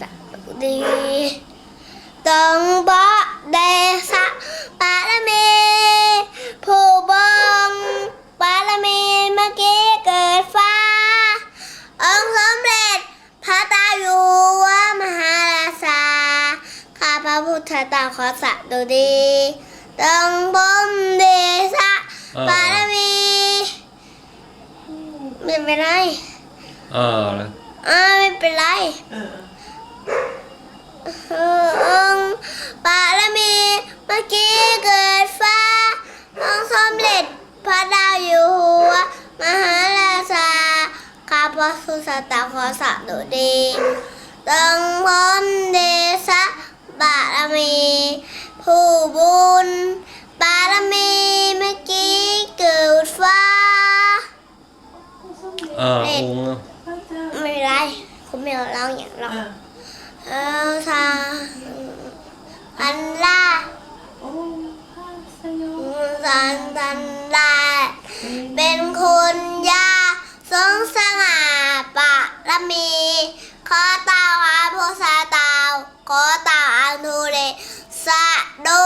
สดีต้องบอกเดสะปาละเมผู้บงปาละเมเมื่อกี้เกิดฟ้า องค์สมเด็จพระตาอยู่ว่ามหาราชาข้าพระพุทธตาขอสะดูดีต้องบมเดสะเอปาละเมไม่เป็นไร เออ อ่ไม่เป็นไร เงค์บารมีเมื่อกี้เกิดฟ้าองค์สมเด็จพระดาวอยู่หัว มหาราชาข้าพระสุสตาขอสาธุดีต้องพ้นเดชะบารมี ผู้บุญบารมีเมื่อกี้เกิดฟ้า เออองค์พระเจ้าไม่เป็นไรคุณไม่เอาเล่าอย่างหรอก เออเออทาอันล่า โอ้พระสยบันตันลาเป็นคุณยาทรงสง่าปะละมีขอตาวอาโพสาตาวขอตาวอนุเรสะดุดีมหา